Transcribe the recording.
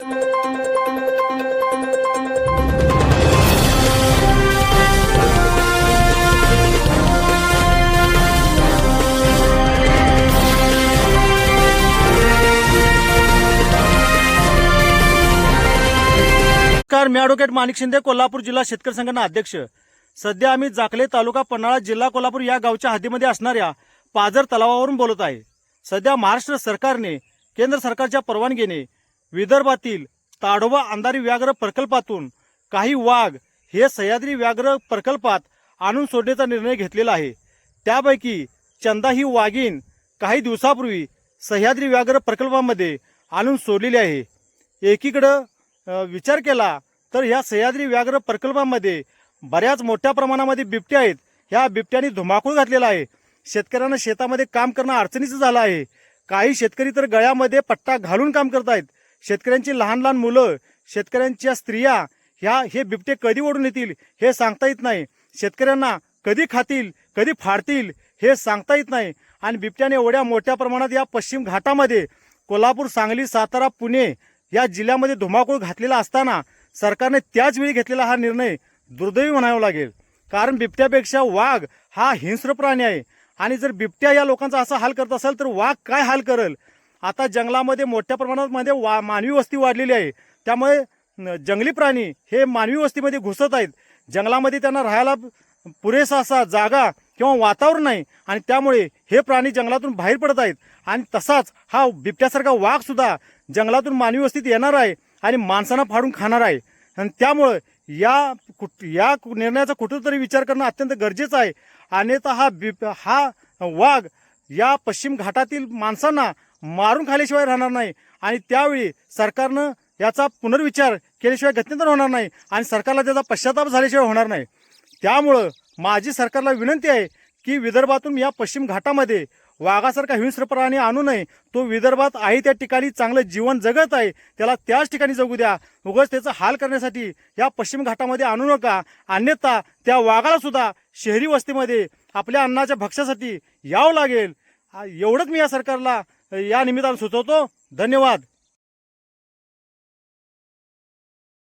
नमस्कार मी ॲडव्होकेट माणिक शिंदे कोल्हापूर जिल्हा शेतकरी संघटना अध्यक्ष. सध्या आम्ही जाकले तालुका पन्हाळा जिल्हा कोल्हापूर या गावच्या हद्दीमध्ये असणाऱ्या पाझर तलावावरून बोलत आहे. सध्या महाराष्ट्र सरकारने केंद्र सरकारच्या परवानगीने विदर्भातील ताडोबा अंधारी व्याघ्र प्रकल्पातून काही वाघ हे सह्याद्री व्याघ्र प्रकल्पात आणून सोडण्याचा निर्णय घेतलेला आहे. त्यापैकी चंदा ही वाघीण काही दिवसापूर्वी सह्याद्री व्याघ्र प्रकल्पामध्ये आणून सोडलेली आहे. एकीकडं विचार केला तर ह्या सह्याद्री व्याघ्र प्रकल्पामध्ये बऱ्याच मोठ्या प्रमाणामध्ये बिबट्या आहेत. ह्या बिबट्याने धुमाकूळ घातलेला आहे. शेतकऱ्यांना शेतामध्ये काम करणं अडचणीचं झालं आहे. काही शेतकरी तर गळ्यामध्ये पट्टा घालून काम करत आहेत शेतकऱ्यांची लहान लहान मुलं शेतकऱ्यांच्या स्त्रिया ह्या हे बिबटे कधी ओढून येतील हे सांगता येत नाही. शेतकऱ्यांना कधी खातील कधी फाडतील हे सांगता येत नाही. आणि बिबट्याने एवढ्या मोठ्या प्रमाणात या पश्चिम घाटामध्ये कोल्हापूर सांगली सातारा पुणे या जिल्ह्यामध्ये धुमाकूळ घातलेला असताना सरकारने त्याच वेळी घेतलेला हा निर्णय दुर्दैवी म्हणावा लागेल. कारण बिबट्यापेक्षा वाघ हा हिंस्र प्राणी आहे. आणि जर बिबट्या या लोकांचा असा हाल करत असेल तर वाघ काय हाल करेल? आता जंगलामध्ये मोठ्या प्रमाणात मध्ये वा मानवी वस्ती वाढलेली आहे. त्यामुळे जंगली प्राणी हे मानवी वस्तीमध्ये घुसत आहेत. जंगलामध्ये त्यांना राहायला पुरेसा असा जागा किंवा वातावरण नाही आणि त्यामुळे हे प्राणी जंगलातून बाहेर पडत आहेत. आणि तसाच हा बिबट्यासारखा वाघसुद्धा जंगलातून मानवी वस्तीत येणार आहे आणि माणसांना फाडून खाणार आहे. आणि त्यामुळं या कुठ या निर्णयाचा कुठंतरी विचार करणं अत्यंत गरजेचं आहे. अन्यथा हा बिब हा वाघ या पश्चिम घाटातील माणसांना मारून खाल्याशिवाय राहणार नाही. आणि त्यावेळी सरकारनं याचा पुनर्विचार केल्याशिवाय गत्यंतर होणार नाही आणि सरकारला त्याचा पश्चाताप झाल्याशिवाय होणार नाही. त्यामुळं माझी सरकारला विनंती आहे की विदर्भातून या पश्चिम घाटामध्ये वाघासारखा हिंस्र प्राणी आणू नये. तो विदर्भात आहे त्या ठिकाणी चांगलं जीवन जगत आहे. त्याला त्याच ठिकाणी जगू द्या. उगाच त्याचा हाल करण्यासाठी या पश्चिम घाटामध्ये आणू नका. अन्यथा त्या वाघाला सुद्धा शहरी वस्तीमध्ये आपल्या अन्नाच्या भक्ष्यासाठी यावं लागेल. एवढंच मी या सरकारला या निमित्तानं सुचवतो. धन्यवाद.